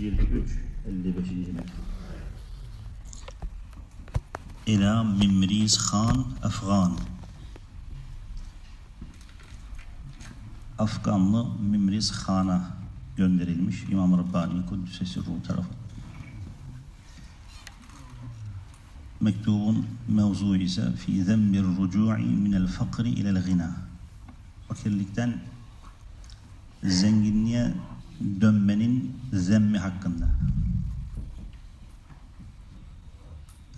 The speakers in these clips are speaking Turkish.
Cilt 3 55. mektup. İlâ Mimriz Khan Afgan Afganlı Mimriz Khan'a gönderilmiş İmam Rabbani Kuddüsesi Ruh tarafı. Mektubun mevzu ise fi zembir rucu'i minel fakri ilel gina. Fakirlikten zenginliğe dönmenin zemmi hakkında.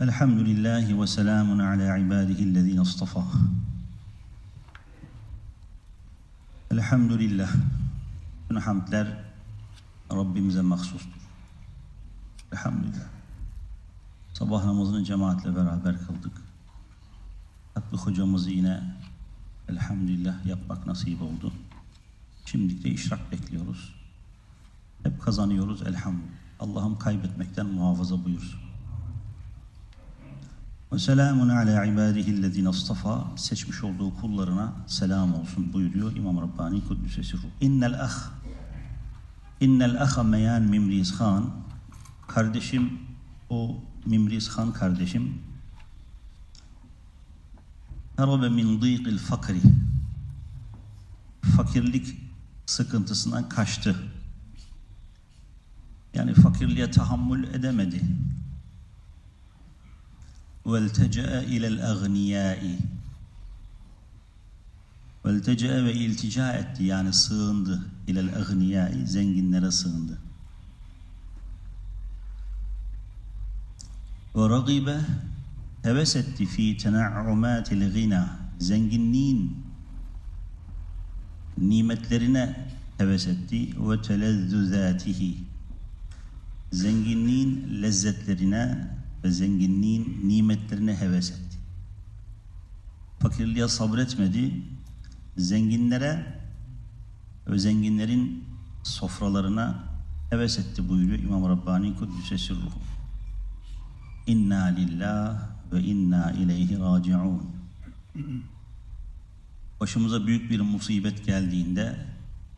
Elhamdülillahi ve selamun ala ibadihillezine istafa. Elhamdülillah. Bütün hamdler Rabbimize mahsustur. Elhamdülillah. Sabah namazını cemaatle beraber kıldık. Tatlı hocamızı yine elhamdülillah yapmak nasip oldu. Şimdi de işrak bekliyoruz. Hep kazanıyoruz elhamdülillah. Allah'ım kaybetmekten muhafaza buyursun. Ve selamun ala ibadihillezine istafa seçmiş olduğu kullarına selam olsun buyuruyor İmam Rabbani Kuddüsesi Ruh. İnnel ah İnnel aha meyan Mimriz Han kardeşim o Mimriz Han kardeşim harabe min dîqil fakri fakirlik sıkıntısından kaçtı Yani fakirliğe tahammül edemedi. وَالْتَجَأَ اِلَى الْاَغْنِيَاءِ وَالْتَجَأَ ve iltica etti yani sığındı. İlel اَغْنِيَاءِ zenginlere sığındı. وَرَغِبَ heves etti fi tena'umatil gina zenginliğin nimetlerine heves etti ve telezzüzatihi zenginliğin lezzetlerine ve zenginliğin nimetlerine heves etti. Fakirliğe sabretmedi, zenginlere ve zenginlerin sofralarına heves etti buyuruyor İmam Rabbani Kuddüsesi Ruhu. İnna lillah ve inna ileyhi raciun. Başımıza büyük bir musibet geldiğinde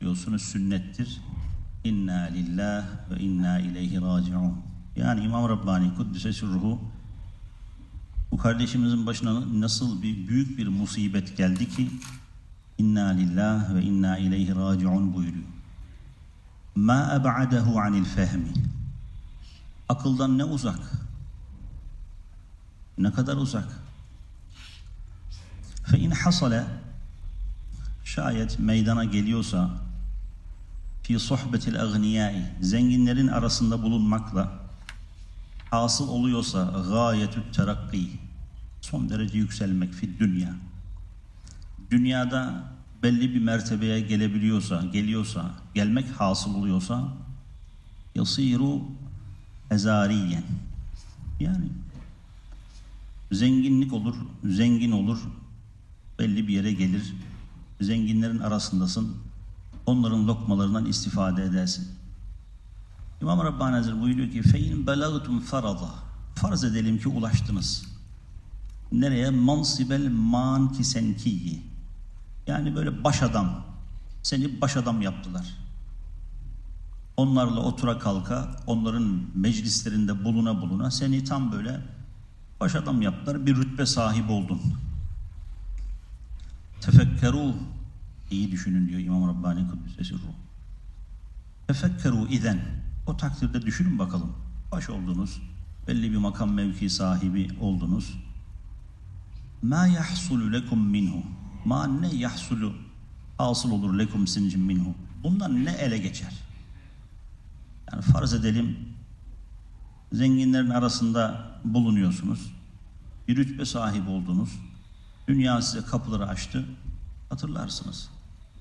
diyorsunuz sünnettir. İnna lillah ve inna ileyhi raciun. Yani İmam Rabbani Kuddüsesi Ruhu bu kardeşimizin başına nasıl bir büyük bir musibet geldi ki İnna lillah ve inna ileyhi raciun buyuruyor. Ma eb'adehu anil fehmi. Akıldan ne uzak. Ne kadar uzak. Fe in hasale şayet meydana geliyorsa fi sohbetil agniyai zenginlerin arasında bulunmakla hasıl oluyorsa gayetü terakki son derece yükselmek fi dünya. Dünyada belli bir mertebeye gelebiliyorsa geliyorsa gelmek hasıl oluyorsa yasiru ezariyen. Yani zenginlik olur zengin olur belli bir yere gelir. Zenginlerin arasındasın onların lokmalarından istifade edersin. İmam Rabbani Hazretleri buyuruyor ki fein belagtum farada farz edelim ki ulaştınız. Nereye? Mansibel man ki senkiyi. Yani böyle baş adam. Seni baş adam yaptılar. Onlarla otura kalka onların meclislerinde buluna buluna seni tam böyle baş adam yaptılar bir rütbe sahibi oldun. Tefekkeru iyi düşünün diyor İmam Rabbani Kuddüsesi Ruh tefekkeru iden o takdirde düşünün bakalım. Baş oldunuz, belli bir makam mevki sahibi oldunuz. Ma yahsulu lekum minhu. Ma ne yahsulu hasıl olur lekum sincim minhu. Bundan ne ele geçer? Yani farz edelim zenginlerin arasında bulunuyorsunuz. Bir rütbe sahibi oldunuz. Dünya size kapıları açtı. Hatırlarsınız.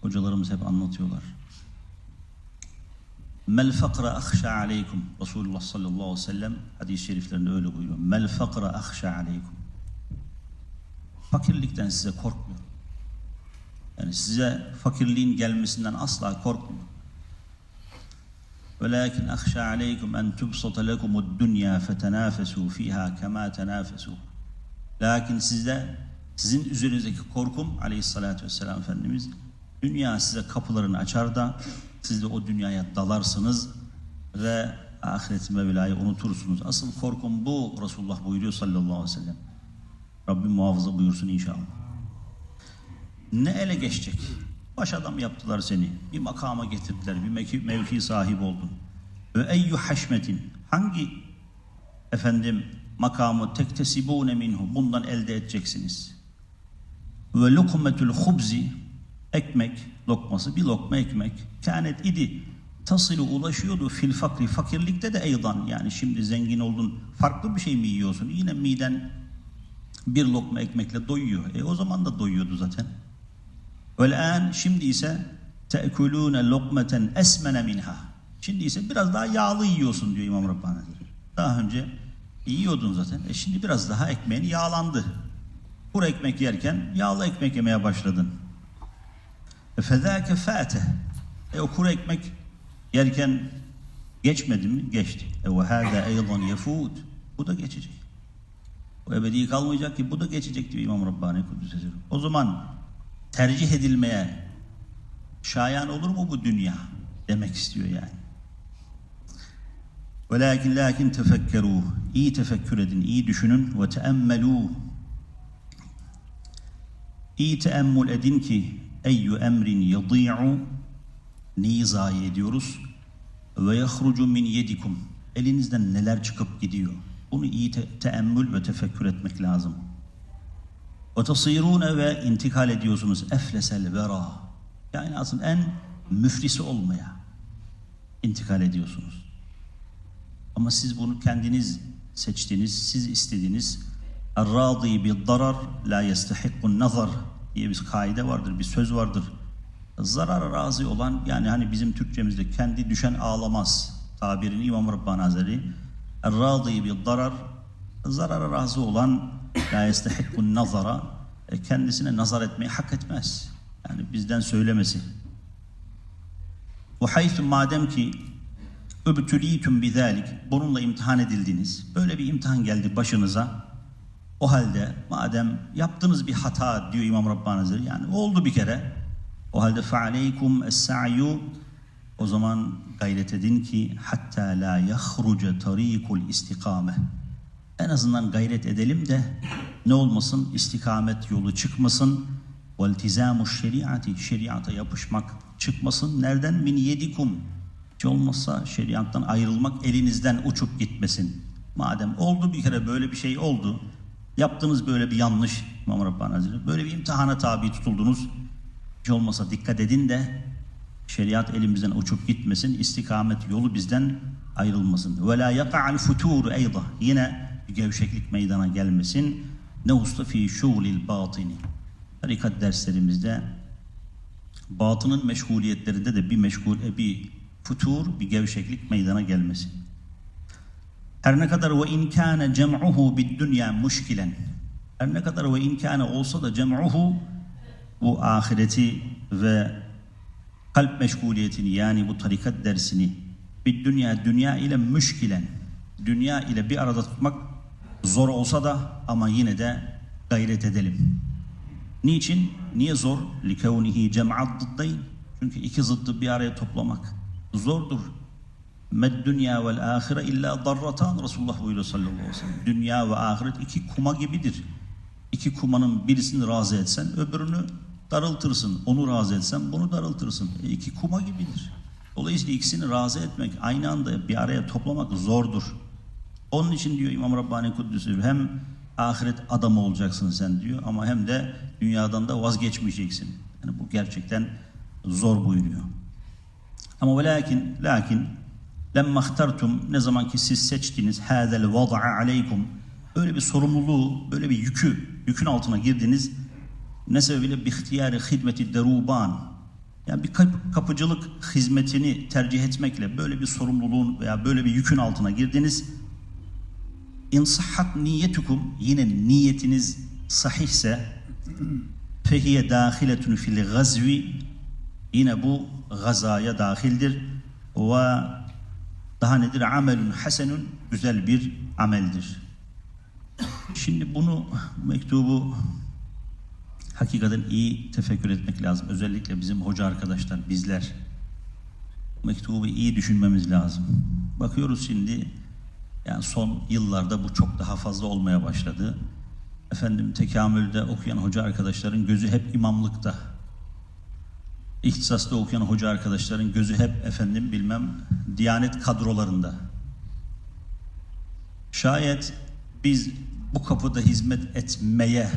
Hocalarımız hep anlatıyorlar. Mel fakra ahşa aleykum. Resulullah sallallahu aleyhi ve sellem hadis-i şeriflerinde öyle buyuruyor. Mel fakra ahşa aleykum. Fakirlikten size korkmuyorum. Yani size fakirliğin gelmesinden asla korkmuyorum. Velakin ahşa aleykum en tubsata lekumud dunya fetenafesu fiha kema tenafesu. Lakin sizde sizin üzerinizdeki korkum aleyhissalatü vesselam Efendimiz dünya size kapılarını açar da siz de o dünyaya dalarsınız ve Ahireti Mevla'yı unutursunuz. Asıl korkum bu Resulullah buyuruyor sallallahu aleyhi ve sellem. Rabbim muhafaza buyursun inşallah. Ne ele geçecek? Baş adam yaptılar seni. Bir makama getirdiler. Bir mevki, mevki sahibi oldun. Ve eyyü haşmetin. Hangi efendim makamı tektesibune minhu. Bundan elde edeceksiniz. Ve lukmetül hubzi. Ekmek lokması. Bir lokma ekmek. Kânet idi. Tasılı ulaşıyordu fil fakri. Fakirlikte de eydan. Yani şimdi zengin oldun. Farklı bir şey mi yiyorsun? Yine miden bir lokma ekmekle doyuyor. E o zaman da doyuyordu zaten. Ölen şimdi ise te'kulûne lokmeten esmene minha. Şimdi ise biraz daha yağlı yiyorsun diyor İmam Rabbani. Daha önce yiyordun zaten. E şimdi biraz daha ekmeğin yağlandı. Kuru ekmek yerken yağlı ekmek yemeye başladın. Fezâke fâte. E o kuru ekmek yerken geçmedi mi? Geçti. E ve hâzâ eydan yefûd. Bu da geçecek. O ebedi kalmayacak ki bu da geçecek diyor İmam Rabbani Kudüs'e. O zaman tercih edilmeye şayan olur mu bu dünya demek istiyor yani. Velakin lakin tefekkeru iyi tefekkür edin, iyi düşünün ve teemmelu iyi teemmül edin ki eyyü emrin yadi'u neyi zayi ediyoruz ve yahrucu min yedikum elinizden neler çıkıp gidiyor bunu iyi te- teemmül ve tefekkür etmek lazım. Ve tasirune ve intikal ediyorsunuz eflesel vera. Yani aslında en müflisi olmaya intikal ediyorsunuz. Ama siz bunu kendiniz seçtiniz, siz istediniz. Er-râdî bil-darar la yestehikkun nazar diye bir kaide vardır, bir söz vardır. Zarara razı olan yani hani bizim Türkçemizde kendi düşen ağlamaz tabirini İmam Rabbani Hazretleri Er-râdî bil-darar zarara razı olan la yestehikkun nazara e, kendisine nazar etmeyi hak etmez. Yani bizden söylemesi. Bu haythu madem ki öbtülîtüm bizalik bununla imtihan edildiniz. Böyle bir imtihan geldi başınıza. O halde madem yaptığınız bir hata diyor İmam Rabbani Hazretleri yani oldu bir kere. O halde fealeykum es-sa'yu o zaman gayret edin ki hatta la yahruca tarikul istikame. En azından gayret edelim de ne olmasın istikamet yolu çıkmasın. Veltizamu şeriatı şeriata yapışmak çıkmasın. Nereden min yedikum? Hiç olmazsa şeriattan ayrılmak elinizden uçup gitmesin. Madem oldu bir kere böyle bir şey oldu. Yaptınız böyle bir yanlış İmam Rabbani Hazretleri. Böyle bir imtihana tabi tutuldunuz. Hiç olmasa dikkat edin de şeriat elimizden uçup gitmesin. istikamet yolu bizden ayrılmasın. Ve la yaka'al futur eyda. Yine gevşeklik meydana gelmesin. Ne usta fi şuğlil batini. Tarikat derslerimizde batının meşguliyetlerinde de bir meşgul e, bir futur, bir gevşeklik meydana gelmesin. Her ne kadar ve inkâne cem'uhu bid dünya muşkilen. Her ne kadar ve inkâne olsa da cem'uhu bu ahireti ve kalp meşguliyetini yani bu tarikat dersini bir dünya dünya ile müşkilen dünya ile bir arada tutmak zor olsa da ama yine de gayret edelim. Niçin? Niye zor? Likevnihi cem'at dıddayn. Çünkü iki zıddı bir araya toplamak zordur. Med dünya vel ahire illa darratan Resulullah buyuruyor sallallahu aleyhi ve sellem. Dünya ve ahiret iki kuma gibidir. İki kumanın birisini razı etsen öbürünü darıltırsın. Onu razı etsen bunu darıltırsın. E iki kuma gibidir. Dolayısıyla ikisini razı etmek, aynı anda bir araya toplamak zordur. Onun için diyor İmam Rabbani Kuddüsü hem ahiret adamı olacaksın sen diyor ama hem de dünyadan da vazgeçmeyeceksin. Yani bu gerçekten zor buyuruyor. Ama ve lakin lakin lemma ihtartum ne zaman ki siz seçtiniz hadel vada'a aleykum öyle bir sorumluluğu, böyle bir yükü, yükün altına girdiniz. Ne sebebiyle bi ihtiyari hidmeti deruban yani bir kap- kapıcılık hizmetini tercih etmekle böyle bir sorumluluğun veya böyle bir yükün altına girdiniz. İn sahhat niyetukum yine niyetiniz sahihse fehiye dahiletun fil gazvi yine bu gazaya dahildir ve daha nedir amelun hasenun güzel bir ameldir. Şimdi bunu mektubu hakikaten iyi tefekkür etmek lazım. Özellikle bizim hoca arkadaşlar bizler mektubu iyi düşünmemiz lazım. Bakıyoruz şimdi yani son yıllarda bu çok daha fazla olmaya başladı. Efendim tekamülde okuyan hoca arkadaşların gözü hep imamlıkta. İhtisaslı okuyan hoca arkadaşların gözü hep efendim bilmem diyanet kadrolarında. Şayet biz bu kapıda hizmet etmeye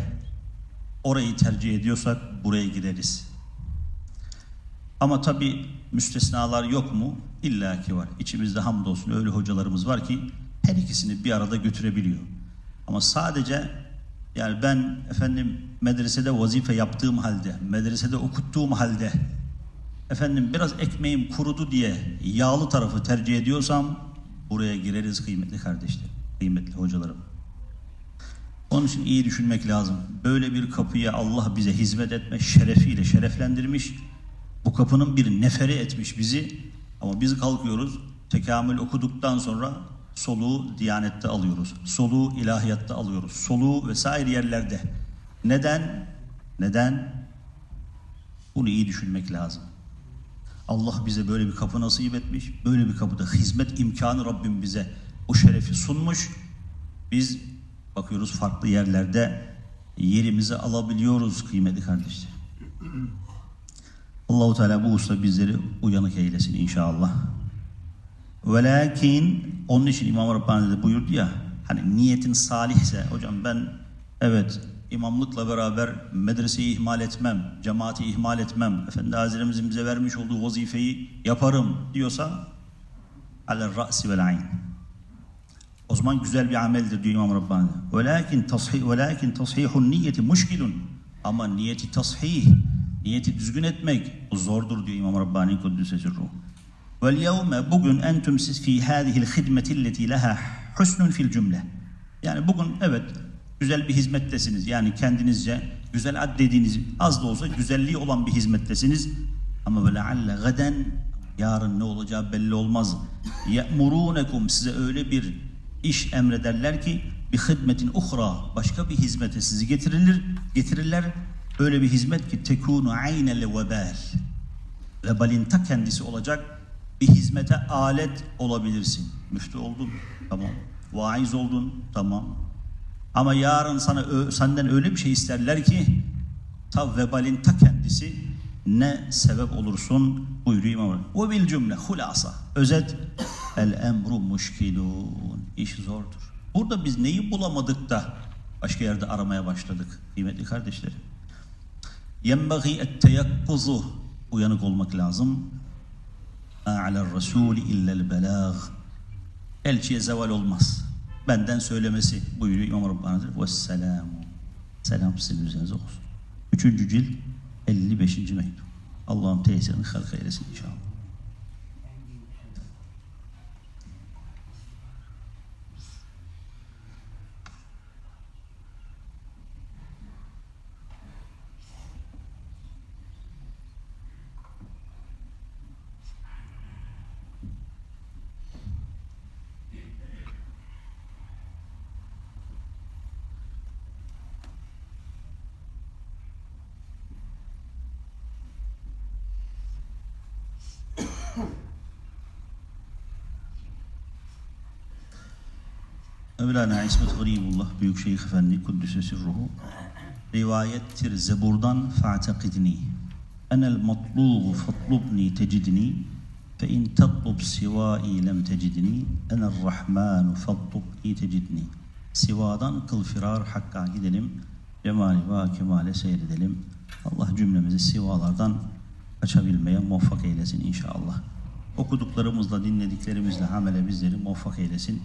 orayı tercih ediyorsak buraya gireriz. Ama tabi müstesnalar yok mu? İlla ki var. İçimizde hamdolsun öyle hocalarımız var ki her ikisini bir arada götürebiliyor. Ama sadece yani ben efendim medresede vazife yaptığım halde, medresede okuttuğum halde efendim biraz ekmeğim kurudu diye yağlı tarafı tercih ediyorsam buraya gireriz kıymetli kardeşlerim, kıymetli hocalarım. Onun için iyi düşünmek lazım. Böyle bir kapıya Allah bize hizmet etme şerefiyle şereflendirmiş. Bu kapının bir neferi etmiş bizi. Ama biz kalkıyoruz. Tekamül okuduktan sonra soluğu diyanette alıyoruz. Soluğu ilahiyatta alıyoruz. Soluğu vesaire yerlerde. Neden? Neden? Bunu iyi düşünmek lazım. Allah bize böyle bir kapı nasip etmiş. Böyle bir kapıda hizmet imkanı Rabbim bize o şerefi sunmuş. Biz bakıyoruz farklı yerlerde yerimizi alabiliyoruz kıymetli kardeşler. Allahu Teala bu usta bizleri uyanık eylesin inşallah. Velakin onun için İmam Rabbani de buyurdu ya hani niyetin salihse hocam ben evet imamlıkla beraber medreseyi ihmal etmem, cemaati ihmal etmem, Efendi Hazretlerimizin bize vermiş olduğu vazifeyi yaparım diyorsa alel ra'si vel ayn. O zaman güzel bir ameldir diyor İmam Rabbani. Velakin tasih velakin tashihun niyeti muşkilun. Ama niyeti tasih, niyeti düzgün etmek zordur diyor İmam Rabbani Kuddüs'e sirruh. Vel yevme bugün entüm siz fi hâzihil hidmeti lleti leha husnun fil cümle. Yani bugün evet güzel bir hizmettesiniz. Yani kendinizce güzel addediğiniz az da olsa güzelliği olan bir hizmettesiniz. Ama ve lealle gaden yarın ne olacağı belli olmaz. Ye'murunekum size öyle bir iş emrederler ki bir hizmetin uhra başka bir hizmete sizi getirilir getirirler öyle bir hizmet ki tekunu aynel vebal vebalin ta kendisi olacak bir hizmete alet olabilirsin. Müftü oldun tamam. Vaiz oldun tamam. Ama yarın sana senden öyle bir şey isterler ki ta vebalin ta kendisi ne sebep olursun buyuruyor İmam Ve bil cümle hulasa. Özet el emru muşkilun iş zordur. Burada biz neyi bulamadık da başka yerde aramaya başladık kıymetli kardeşlerim. Yenbagî et teyakkuzu uyanık olmak lazım. A'ler rasul illel belâg elçiye zeval olmaz. Benden söylemesi buyuruyor İmam Rabbani Hazretleri. Vesselamu. Selam sizin üzerinize olsun. Üçüncü cilt 55. mektup. Allah'ım tesirini halk eylesin inşallah. Mevlana İsmet Garibullah Büyük Şeyh Efendi Kuddüs'e sirruhu rivayettir Zebur'dan fa'tekidni enel matlubu fatlubni tecidni fe in tatlub sivai lem tecidni enel rahmanu fatlubni tecidni. Sivadan kıl firar hakka gidelim cemali ve kemale seyredelim. Allah cümlemizi sivalardan kaçabilmeye muvaffak eylesin inşallah. Okuduklarımızla dinlediklerimizle amele bizleri muvaffak eylesin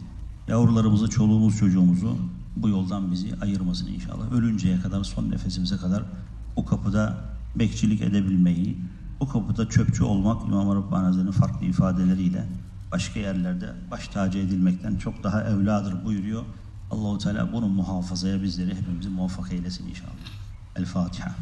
Yavrularımızı, çoluğumuz, çocuğumuzu bu yoldan bizi ayırmasın inşallah. Ölünceye kadar, son nefesimize kadar o kapıda bekçilik edebilmeyi, o kapıda çöpçü olmak İmam Rabbani Hazretleri'nin farklı ifadeleriyle başka yerlerde baş tacı edilmekten çok daha evladır buyuruyor. Allahu Teala bunu muhafazaya bizleri hepimizi muvaffak eylesin inşallah. El Fatiha.